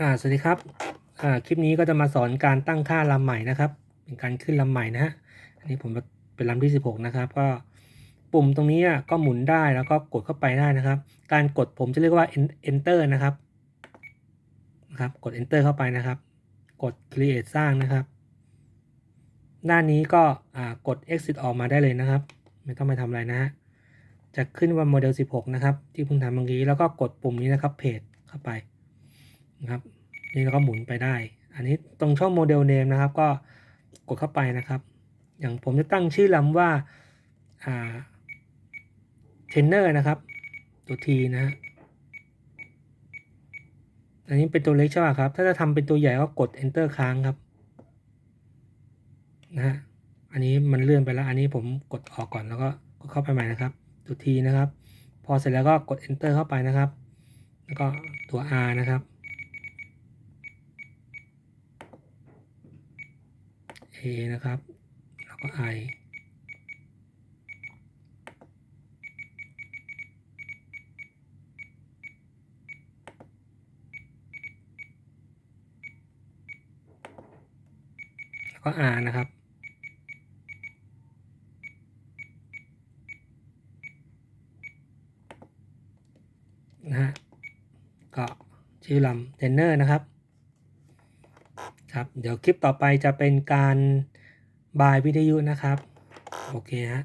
อ่าสวัสดีครับอ่าคลิปนี้ก็จะมาสอนการตั้งค่าลำใหม่นะครับ เป็นการขึ้นลำใหม่นะฮะอันนี้ผมเป็นลำที่ 16 นะครับ ก็ปุ่มตรงนี้ก็หมุนได้แล้วก็กดเข้าไปได้นะครับ การกดผมจะเรียกว่า En- enter นะครับนะครับ กด enter เข้าไปนะครับ กด create สร้างนะครับ หน้านี้ก็อ่ากด exit ออกมาได้เลยนะครับ ไม่ต้องไปทำอะไรนะฮะจะขึ้นว่าโมเดล 16 นะครับ ที่เพิ่งทำเมื่อกี้แล้วก็กดปุ่มนี้นะครับเพจเข้าไป นะครับนี่เราก็หมุนไปได้ อันนี้ตรงช่องโมเดลเนมนะครับ ก็กดเข้าไปนะครับ อย่างผมจะตั้งชื่อลำว่าเทนเนอร์นะครับ ตัวทีนะฮะอันนี้เป็นตัวเล็กใช่ป่ะครับ ถ้าจะทำเป็นตัวใหญ่ก็กด enter ค้างครับนะฮะอันนี้มันเลื่อนไปแล้ว อันนี้ผมกดออกก่อนแล้วก็กดเข้าไปใหม่นะครับ ตัวทีนะครับ พอเสร็จแล้วก็กด enter เข้าไปนะครับ แล้วก็ตัว R นะครับ A นะครับ แล้วก็ I แล้วก็ R นะครับนะฮะก็ชื่อลำเทนเนอร์นะครับ ครับเดี๋ยวคลิปต่อไปจะเป็นการบายวิทยุนะครับ โอเคฮะ